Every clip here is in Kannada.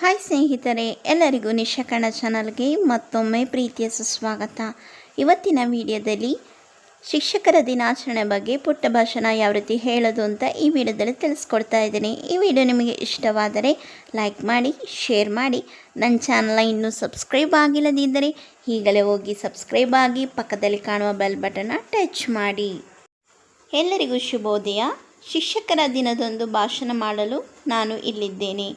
ಹಾಯ್ ಸ್ನೇಹಿತರೆ, ಎಲ್ಲರಿಗೂ ನಿಶಕಣ ಚಾನಲ್ಗೆ ಮತ್ತೊಮ್ಮೆ ಪ್ರೀತಿಯ ಸುಸ್ವಾಗತ. ಇವತ್ತಿನ ವಿಡಿಯೋದಲ್ಲಿ ಶಿಕ್ಷಕರ ದಿನಾಚರಣೆ ಬಗ್ಗೆ ಪುಟ್ಟ ಭಾಷಣ ಯಾವ ರೀತಿ ಹೇಳೋದು ಅಂತ ಈ ವಿಡಿಯೋದಲ್ಲಿ ತಿಳಿಸ್ಕೊಡ್ತಾ ಇದ್ದೀನಿ. ಈ ವಿಡಿಯೋ ನಿಮಗೆ ಇಷ್ಟವಾದರೆ ಲೈಕ್ ಮಾಡಿ, ಶೇರ್ ಮಾಡಿ. ನನ್ನ ಚಾನಲ್ನ ಇನ್ನೂ ಸಬ್ಸ್ಕ್ರೈಬ್ ಆಗಿಲ್ಲದಿದ್ದರೆ ಈಗಲೇ ಹೋಗಿ ಸಬ್ಸ್ಕ್ರೈಬ್ ಆಗಿ, ಪಕ್ಕದಲ್ಲಿ ಕಾಣುವ ಬೆಲ್ ಬಟನ್ನ ಟಚ್ ಮಾಡಿ. ಎಲ್ಲರಿಗೂ ಶುಭೋದಯ. ಶಿಕ್ಷಕರ ದಿನದಂದು ಭಾಷಣ ಮಾಡಲು ನಾನು ಇಲ್ಲಿದ್ದೇನೆ.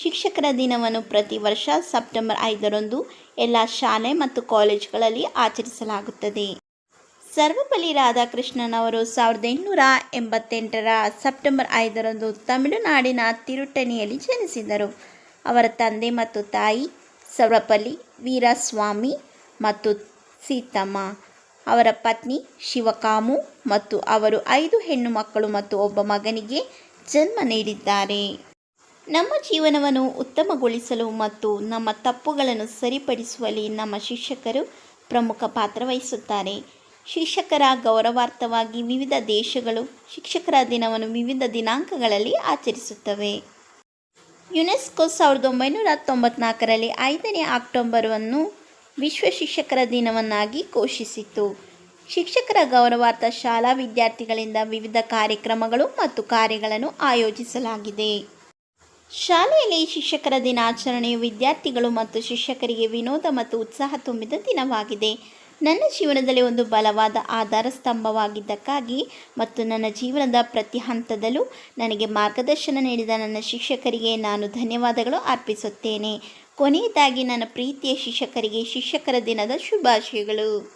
ಶಿಕ್ಷಕರ ದಿನವನ್ನು ಪ್ರತಿ ವರ್ಷ ಸೆಪ್ಟೆಂಬರ್ ಐದರಂದು ಎಲ್ಲ ಶಾಲೆ ಮತ್ತು ಕಾಲೇಜುಗಳಲ್ಲಿ ಆಚರಿಸಲಾಗುತ್ತದೆ. ಸರ್ವಪಲ್ಲಿ ರಾಧಾಕೃಷ್ಣನ್ ಅವರು ಸಾವಿರದ ಎಂಟುನೂರ ಎಂಬತ್ತೆಂಟರ ಸೆಪ್ಟೆಂಬರ್ ಐದರಂದು ತಮಿಳುನಾಡಿನ ತಿರುಟಣಿಯಲ್ಲಿ ಜನಿಸಿದರು. ಅವರ ತಂದೆ ಮತ್ತು ತಾಯಿ ಸರ್ವಪಲ್ಲಿ ವೀರಸ್ವಾಮಿ ಮತ್ತು ಸೀತಮ್ಮ, ಅವರ ಪತ್ನಿ ಶಿವಕಾಮು ಮತ್ತು ಅವರು ಐದು ಹೆಣ್ಣು ಮಕ್ಕಳು ಮತ್ತು ಒಬ್ಬ ಮಗನಿಗೆ ಜನ್ಮ ನೀಡಿದ್ದಾರೆ. ನಮ್ಮ ಜೀವನವನ್ನು ಉತ್ತಮಗೊಳಿಸಲು ಮತ್ತು ನಮ್ಮ ತಪ್ಪುಗಳನ್ನು ಸರಿಪಡಿಸುವಲ್ಲಿ ನಮ್ಮ ಶಿಕ್ಷಕರು ಪ್ರಮುಖ ಪಾತ್ರ ವಹಿಸುತ್ತಾರೆ. ಶಿಕ್ಷಕರ ಗೌರವಾರ್ಥವಾಗಿ ವಿವಿಧ ದೇಶಗಳು ಶಿಕ್ಷಕರ ದಿನವನ್ನು ವಿವಿಧ ದಿನಾಂಕಗಳಲ್ಲಿ ಆಚರಿಸುತ್ತವೆ. ಯುನೆಸ್ಕೋ ಸಾವಿರದ ಒಂಬೈನೂರ ತೊಂಬತ್ನಾಲ್ಕರಲ್ಲಿ ಐದನೇ ಅಕ್ಟೋಬರನ್ನು ವಿಶ್ವ ಶಿಕ್ಷಕರ ದಿನವನ್ನಾಗಿ ಘೋಷಿಸಿತು. ಶಿಕ್ಷಕರ ಗೌರವಾರ್ಥ ಶಾಲಾ ವಿದ್ಯಾರ್ಥಿಗಳಿಂದ ವಿವಿಧ ಕಾರ್ಯಕ್ರಮಗಳು ಮತ್ತು ಕಾರ್ಯಗಳನ್ನು ಆಯೋಜಿಸಲಾಗಿದೆ. ಶಾಲೆಯಲ್ಲಿ ಶಿಕ್ಷಕರ ದಿನಾಚರಣೆಯು ವಿದ್ಯಾರ್ಥಿಗಳು ಮತ್ತು ಶಿಕ್ಷಕರಿಗೆ ವಿನೋದ ಮತ್ತು ಉತ್ಸಾಹ ತುಂಬಿದ ದಿನವಾಗಿದೆ. ನನ್ನ ಜೀವನದಲ್ಲಿ ಒಂದು ಬಲವಾದ ಆಧಾರ ಸ್ತಂಭವಾಗಿದ್ದಕ್ಕಾಗಿ ಮತ್ತು ನನ್ನ ಜೀವನದ ಪ್ರತಿ ಹಂತದಲ್ಲೂ ನನಗೆ ಮಾರ್ಗದರ್ಶನ ನೀಡಿದ ನನ್ನ ಶಿಕ್ಷಕರಿಗೆ ನಾನು ಧನ್ಯವಾದಗಳು ಅರ್ಪಿಸುತ್ತೇನೆ. ಕೊನೆಯದಾಗಿ ನನ್ನ ಪ್ರೀತಿಯ ಶಿಕ್ಷಕರಿಗೆ ಶಿಕ್ಷಕರ ದಿನದ ಶುಭಾಶಯಗಳು.